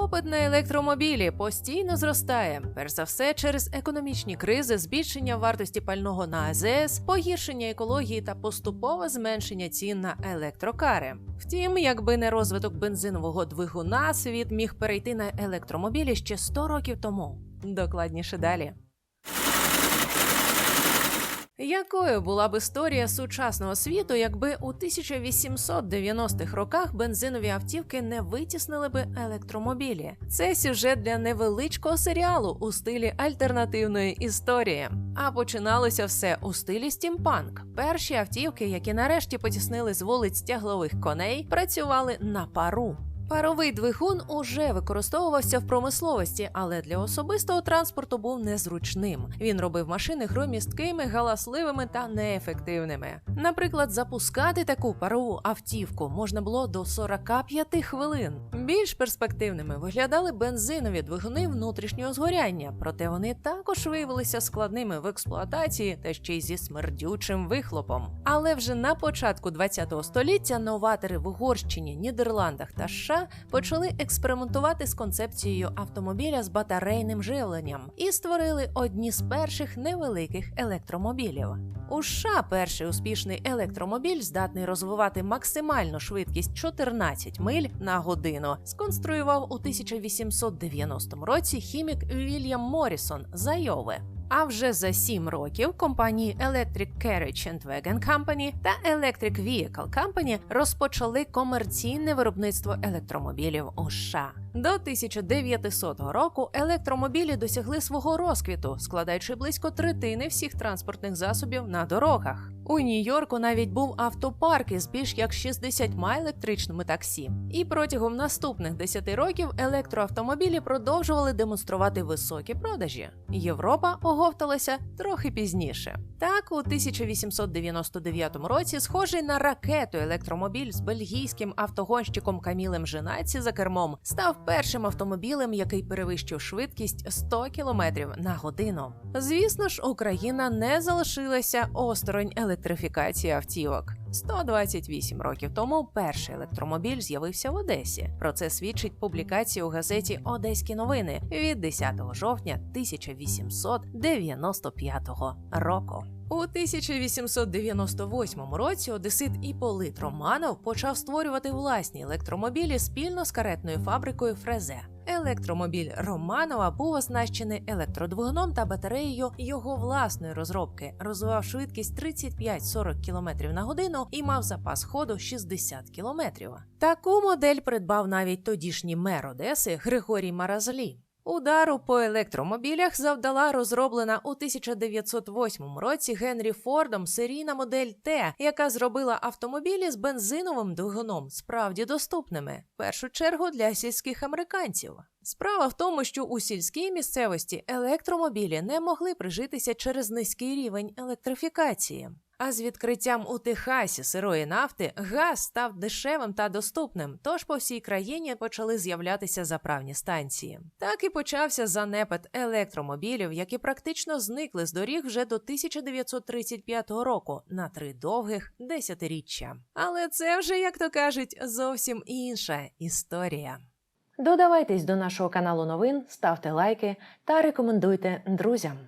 Попит на електромобілі постійно зростає. Перш за все, через економічні кризи, збільшення вартості пального на АЗС, погіршення екології та поступове зменшення цін на електрокари. Втім, якби не розвиток бензинового двигуна, світ міг перейти на електромобілі ще 100 років тому. Докладніше далі. Якою була б історія сучасного світу, якби у 1890-х роках бензинові автівки не витіснили би електромобілі? Це сюжет для невеличкого серіалу у стилі альтернативної історії. А починалося все у стилі стімпанк. Перші автівки, які нарешті потіснили з вулиць тяглових коней, працювали на пару. Паровий двигун уже використовувався в промисловості, але для особистого транспорту був незручним. Він робив машини громісткими, галасливими та неефективними. Наприклад, запускати таку парову автівку можна було до 45 хвилин. Більш перспективними виглядали бензинові двигуни внутрішнього згоряння, проте вони також виявилися складними в експлуатації та ще й зі смердючим вихлопом. Але вже на початку ХХ століття новатори в Угорщині, Нідерландах та США почали експериментувати з концепцією автомобіля з батарейним живленням і створили одні з перших невеликих електромобілів. У США перший успішний електромобіль, здатний розвивати максимальну швидкість 14 миль на годину, сконструював у 1890 році хімік Вільям Морісон з Айови. А вже за сім років компанії Electric Carriage and Wagon Company та Electric Vehicle Company розпочали комерційне виробництво електромобілів у США. До 1900 року електромобілі досягли свого розквіту, складаючи близько третини всіх транспортних засобів на дорогах. У Нью-Йорку навіть був автопарк із більш як 60 електричними таксі. І протягом наступних 10 років електроавтомобілі продовжували демонструвати високі продажі. Європа оговталася трохи пізніше. Так, у 1899 році, схожий на ракету електромобіль з бельгійським автогонщиком Камілем Женаці за кермом, став першим автомобілем, який перевищив швидкість 100 км на годину. Звісно ж, Україна не залишилася осторонь електрифікації автівок. 128 років тому перший електромобіль з'явився в Одесі. Про це свідчить публікація у газеті Одеські новини від 10 жовтня 1895 року. У 1898 році одесит Іполит Романов почав створювати власні електромобілі спільно з каретною фабрикою Фрезе. Електромобіль Романова був оснащений електродвигуном та батареєю його власної розробки, розвивав швидкість 35-40 км на годину і мав запас ходу 60 км. Таку модель придбав навіть тодішній мер Одеси Григорій Маразлі. Удару по електромобілях завдала розроблена у 1908 році Генрі Фордом серійна модель Т, яка зробила автомобілі з бензиновим двигуном справді доступними, в першу чергу для сільських американців. Справа в тому, що у сільській місцевості електромобілі не могли прижитися через низький рівень електрифікації. А з відкриттям у Техасі сирої нафти газ став дешевим та доступним, тож по всій країні почали з'являтися заправні станції. Так і почався занепад електромобілів, які практично зникли з доріг вже до 1935 року на три довгих десятиріччя. Але це вже, як то кажуть, зовсім інша історія. Додавайтесь до нашого каналу новин, ставте лайки та рекомендуйте друзям.